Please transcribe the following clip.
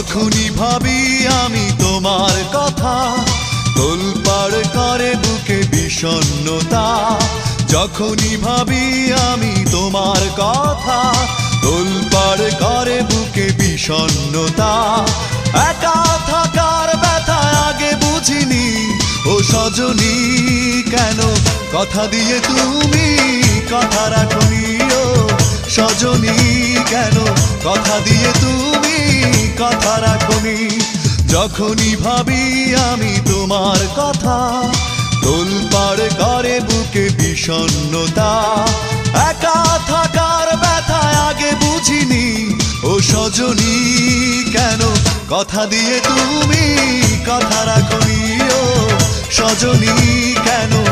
যখনই ভাবি আমি তোমার কথা। তোলপাড় করে বুকে বিষণ্ণতা। যখনই ভাবি আমি তোমার কথা, তোলপাড় করে বুকে বিষণ্ণতা। একা থাকার ব্যথা আগে বুঝিনি। ও সজনী, কেন কথা দিয়ে তুমি কথা রাখনি ও সজনী, কেন কথা দিয়ে তুমি কথা রাখনি। যখনই ভাবি আমি তোমার কথা তোলপাড় করে বুকে বিষণ্ণতা। একা থাকার ব্যথা আগে বুঝিনি, ও সজনী, কেন কথা দিয়ে তুমি কথা রাখনি? ও সজনী, কেন